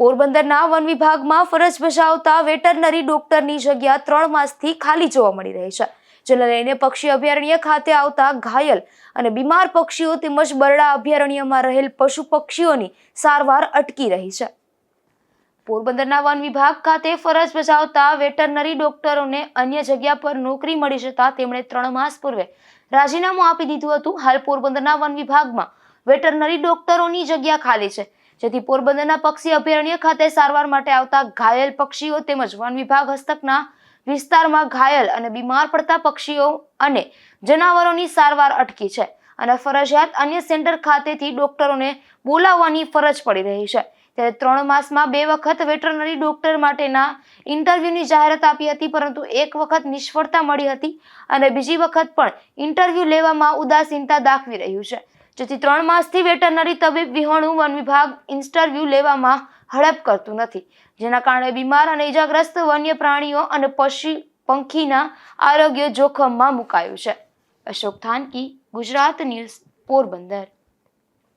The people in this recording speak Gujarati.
પોરબંદરના વન વિભાગમાં ફરજ બજાવતા વેટરનરી ડોક્ટરની જગ્યા ત્રણ માસથી ખાલી જોવા મળી રહી છે, જેને લઈને પક્ષી અભયારણ્ય ખાતે આવતા ઘાયલ અને બીમાર પક્ષીઓ તેમજ બરડા અભયારણ્યમાં રહેલ પશુ પક્ષીઓની સારવાર અટકી રહી છે. પોરબંદરના વન વિભાગ ખાતે ફરજ બજાવતા વેટરનરી ડોક્ટરોને અન્ય જગ્યા પર નોકરી મળી જતા તેમણે ત્રણ માસ પૂર્વે રાજીનામું આપી દીધું હતું. હાલ પોરબંદરના વન વિભાગમાં વેટરનરી ડોક્ટરોની જગ્યા ખાલી છે. જેથી પોરબંદરના પક્ષી અભયારણ્ય ખાતે સારવાર માટે આવતા ઘાયલ પક્ષીઓ તેમજ વન વિભાગ હસ્તકના વિસ્તારમાં ઘાયલ અને બીમાર પડતા પક્ષીઓ અને જનાવરોની સારવાર અટકી છે. અને ફરજિયાત અન્ય સેન્ટર ખાતેથી ડોક્ટરોને બોલાવવાની ફરજ પડી રહી છે. ત્યારે ત્રણ માસમાં બે વખત વેટરનરી ડોક્ટર માટેના ઇન્ટરવ્યૂની જાહેરાત આપી હતી, પરંતુ એક વખત નિષ્ફળતા મળી હતી અને બીજી વખત પણ ઇન્ટરવ્યૂ લેવામાં ઉદાસીનતા દાખવી રહ્યું છે. જેથી ત્રણ માસથી વેટરનરી તબીબ વિહોણું વન વિભાગ ઇન્ટરવ્યૂ લેવામાં હડપ કરતું નથી, જેના કારણે બીમાર અને ઇજાગ્રસ્ત વન્ય પ્રાણીઓ અને પશુ પંખીના આરોગ્ય જોખમમાં મુકાયું છે. અશોક થાનકી, ગુજરાત ન્યૂઝ, પોરબંદર.